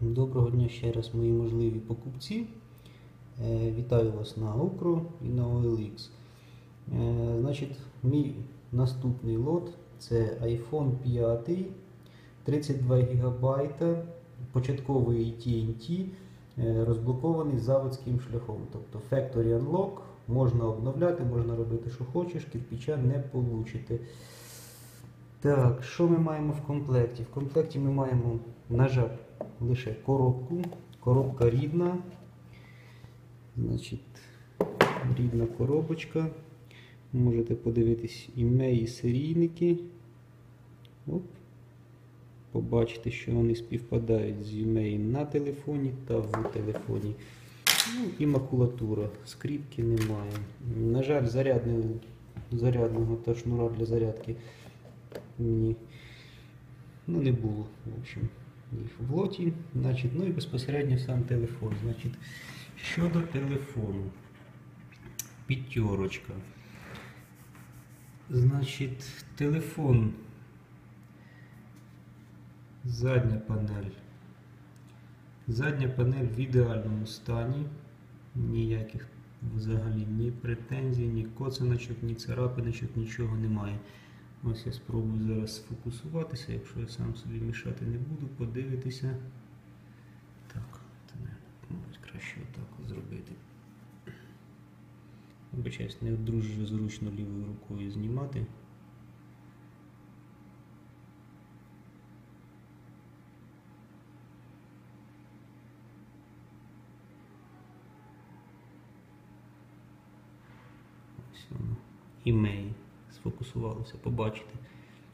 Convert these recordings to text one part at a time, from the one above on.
Доброго дня ще раз, мої можливі покупці. Е, Вітаю вас на Ukro і на OLX. Е, Значить, мій наступний лот це iPhone 5, 32 ГБ, початковий TNT, е, розблокований заводським шляхом. Тобто Factory Unlock, можна обновляти, можна робити, що хочеш, кирпича не получите. Так, що ми маємо в комплекті? В комплекті ми маємо, на лише коробку. Коробка рідна. Значить, рідна коробочка. Можете подивитись імеї серійники. Оп. Побачите, що вони співпадають з імеєм на телефоні та в телефоні. Ну, і макулатура. Скріпки немає. На жаль, зарядного, зарядного та шнура для зарядки ні. Ну, не було, в общем, їх в лоті. Значить, ну і безпосередньо сам телефон. Значить, щодо телефону. П'ятерочка. Значить, телефон. Задня панель. Задня панель в ідеальному стані. Ніяких взагалі ні претензій, ні коциночок, ні царапиночок, нічого немає. Ось я спробую зараз сфокусуватися, якщо я сам собі мішати не буду, подивитися. Так, це мабуть, краще отак зробити. Вибачаюсь, не дуже зручно лівою рукою знімати. Ось воно. Імеї сфокусувалося, побачите,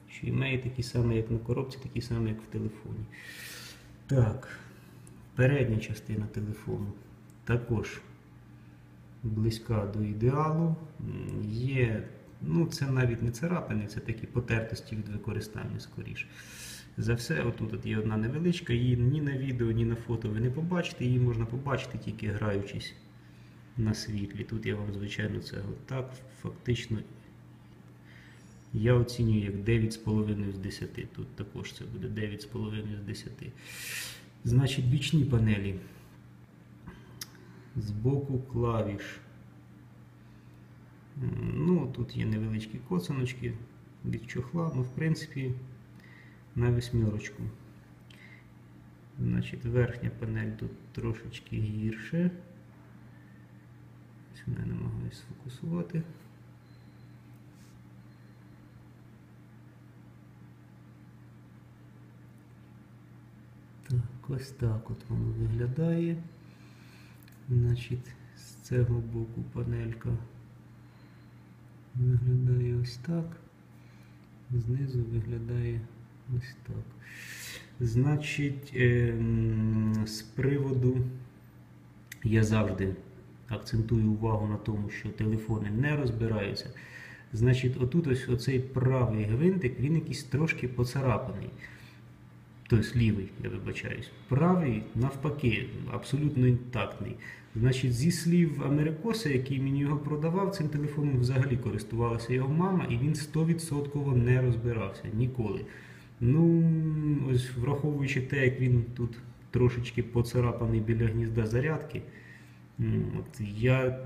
що імеї такі самі, як на коробці, такі самі, як в телефоні. Так, передня частина телефону також близька до ідеалу. Є, ну це навіть не царапини, це такі потертості від використання скоріше. За все, отут от є одна невеличка, її ні на відео, ні на фото ви не побачите, її можна побачити тільки граючись на світлі. Тут я вам, звичайно, це так фактично я оцінюю як 9,5 з 10. Тут також це буде 9,5 з 10. Значить, бічні панелі. З боку клавіш. Ну, тут є невеличкі коцаночки від чохла, ну, в принципі, на восьмерочку. Значить, верхня панель тут трошечки гірше. Я намагаюся сфокусувати. Так, ось так от воно виглядає. Значить, з цього боку панелька виглядає ось так. Знизу виглядає ось так. Значить, ем, з приводу я завжди акцентую увагу на тому, що телефони не розбираються. Значить, отут ось оцей правий гвинтик, він якийсь трошки поцарапаний. Тобто лівий, я вибачаюсь. Правий, навпаки, абсолютно інтактний. Значить, зі слів Америкоса, який мені його продавав, цим телефоном взагалі користувалася його мама, і він 100% не розбирався ніколи. Ну, ось враховуючи те, як він тут трошечки поцарапаний біля гнізда зарядки, от я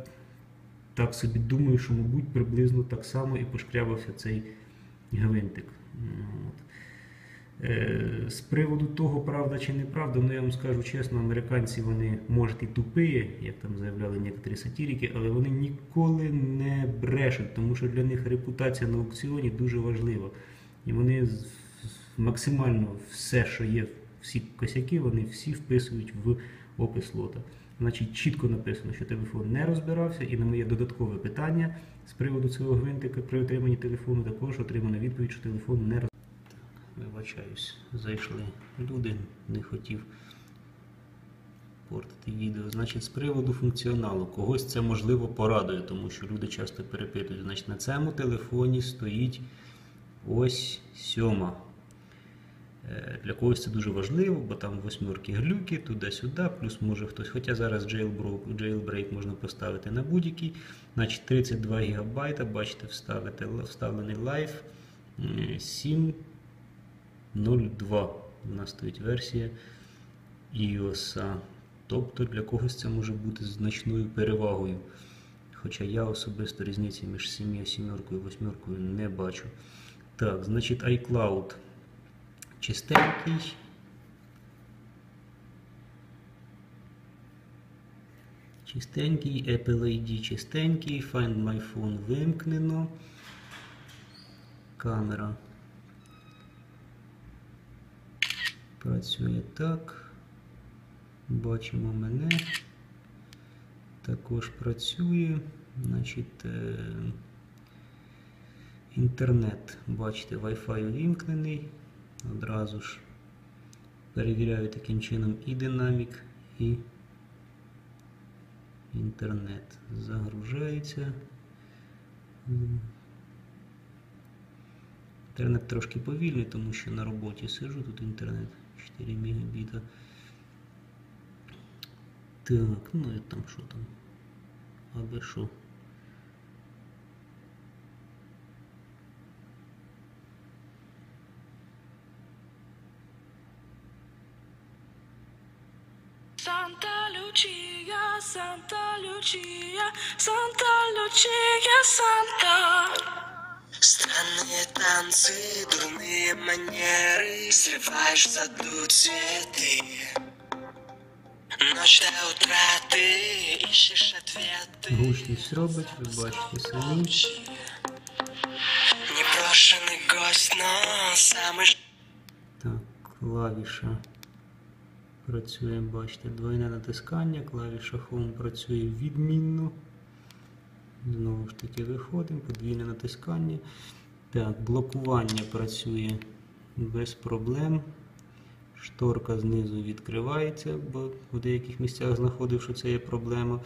так собі думаю, що, мабуть, приблизно так само і пошкрябався цей гвинтик. От. Е, З приводу того, правда чи неправда, ну я вам скажу чесно, американці вони може і тупі, як там заявляли некоторі сатірики, але вони ніколи не брешуть, тому що для них репутація на аукціоні дуже важлива. І вони максимально все, що є, всі косяки, вони всі вписують в опис лота. Значить, чітко написано, що телефон не розбирався, і на моє додаткове питання з приводу цього гвинтика при отриманні телефону також отримана відповідь, що телефон не розбирався. Вибачаюсь, зайшли люди, не хотів портити відео. Значить, з приводу функціоналу, когось це можливо порадує, тому що люди часто перепитують. Значить, на цьому телефоні стоїть ось сьома. Е, Для когось це дуже важливо, бо там восьмерки глюки, туди-сюди, плюс може хтось. Хоча зараз jailbreak, jailbreak можна поставити на будь-який. Значить 32 ГБ, бачите, вставити, вставлений лайф 7. 0.2 у нас стоїть версія. iOS. Тобто для когось це може бути значною перевагою. Хоча я особисто різниці між 7, 7 і 8 не бачу. Так, значить iCloud чистенький. Чистенький, Apple ID чистенький, Find My Phone вимкнено. Камера працює так. Бачимо мене. Також працює. Значить, е, інтернет, бачите, Wi-Fi увімкнений. Одразу ж перевіряю таким чином і динамік, і інтернет загружається. Інтернет трошки повільний, тому що на роботі сижу, тут інтернет 4 мегабіта. Так, ну і там що там? Аби що? Santa Lucia, Santa Lucia, Santa Lucia, Санта. Странные танцы, дурные манеры Срываешь в саду цветы Ночь до утра ты ищешь ответы Гучність робить, ви бачите самі. Непрошенный гость, но самый ж- Так, клавіша працює, бачите, двойне натискання, клавіша Home працює відмінно. Знову ж таки виходимо, подвійне натискання. Так, блокування працює без проблем. Шторка знизу відкривається, бо в деяких місцях знаходив, що це є проблема.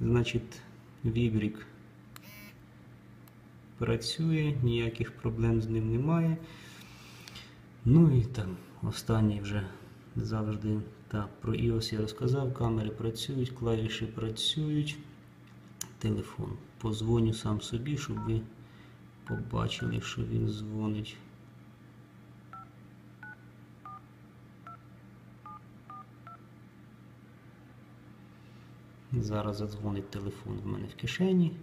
Значить, вібрік працює, ніяких проблем з ним немає. Ну і там останній вже завжди так. Про iOS я розказав, камери працюють, клавіші працюють. Телефон. Позвоню сам собі, щоб ви побачили, що він дзвонить. Зараз задзвонить телефон в мене в кишені.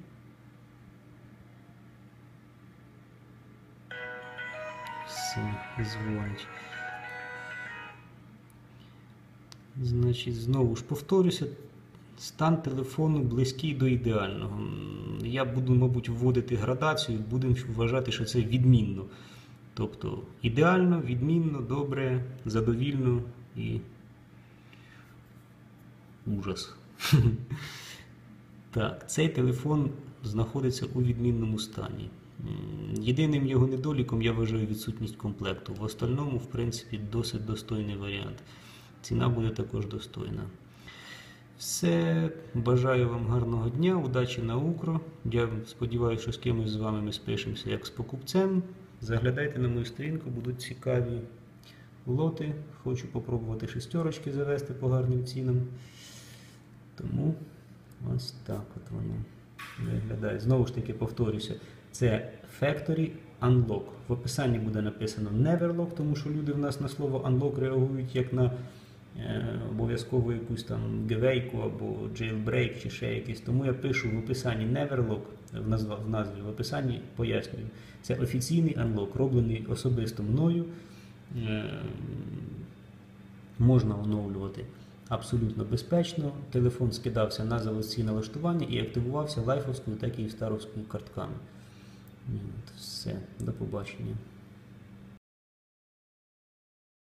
Все, дзвонить. Значить, знову ж повторюся, стан телефону близький до ідеального. Я буду, мабуть, вводити градацію, будемо вважати, що це відмінно. Тобто ідеально, відмінно, добре, задовільно і ужас. Так, цей телефон знаходиться у відмінному стані. Єдиним його недоліком я вважаю відсутність комплекту. В остальному, в принципі, досить достойний варіант. Ціна буде також достойна. Все, бажаю вам гарного дня, удачі на Укро. Я сподіваюся, що з кимось з вами ми спишемося як з покупцем. Заглядайте на мою сторінку, будуть цікаві лоти. Хочу попробувати шестерочки завести по гарним цінам. Тому ось так от воно виглядає. Знову ж таки повторюся, це Factory Unlock. В описанні буде написано Neverlock, тому що люди в нас на слово Unlock реагують як на обов'язково якусь там гевейку або jailbreak чи ще якийсь. Тому я пишу в описанні Neverlock, в, назва, в назві, в описанні пояснюю. Це офіційний Unlock, роблений особисто мною. Е, можна оновлювати абсолютно безпечно. Телефон скидався на заводські налаштування і активувався лайфовською, так і старовською картками. Все, до побачення.